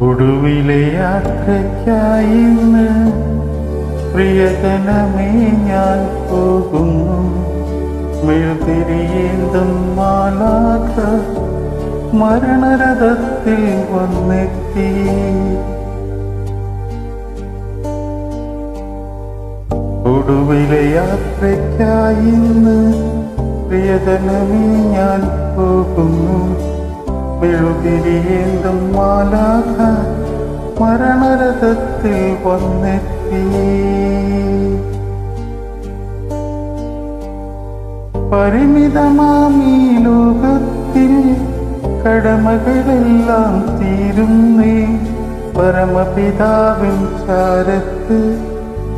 ഒടുവിലെ യാത്രയ്ക്കായി പ്രിയതനമേ ഞാൻ പോകുന്നു. മെഴുതിരിയേന്തും മാലാഖ മരണരഥത്തിൽ വന്നെത്തി. ഒടുവിലെ യാത്രയ്ക്കായി പ്രിയതനമേ ഞാൻ മെഴുതിരിയേന്തും മാലാഖ മരണരഥത്തിൽ വന്നെത്തി. പരിമിതമാമീ ലോകത്തിൽ കടമകളെല്ലാം തീരുന്നേ. പരമപിതാവിൻ ചാരത്ത്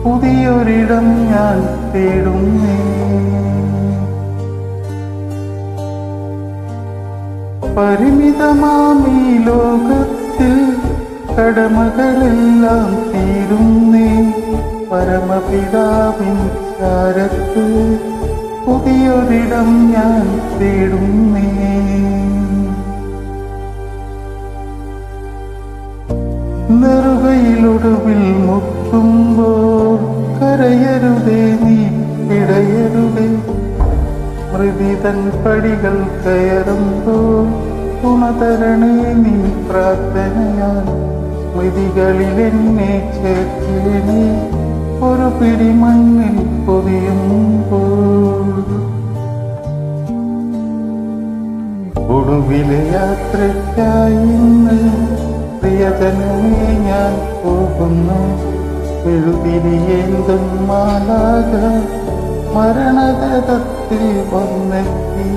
പുതിയൊരിടം ഞാൻ തേടുന്നേ. പരിമിതമാമീ ലോകത്തിൽ കടമകളെല്ലാം തീരുന്നേ പരമപിതാവിൻ ചാരത്ത് പുതിയൊരിടം ഞാൻ തേടുന്നേ. നെറുകയിലൊടുവിൽ മുത്തുമ്പോൾ കരയരുതേ നീ ഇടയരുതേ. മൃതിതൻ പടികൾ കയറുമ്പോൾ തുണതരണേ നീ പ്രാർത്ഥനയാൽ സ്മൃതികളിൽ എന്നെ ചേർത്തേ ഒരു പിടി മണ്ണിൽ പൊതിയുമ്പോൾ. ഒടുവിലെ യാത്രയ്ക്കായി ഇന്ന് ഞാൻ പോകുന്നു. എഴുതിരിയേന്തും മാലാക മരണതത്തിൽ വന്നെത്തി.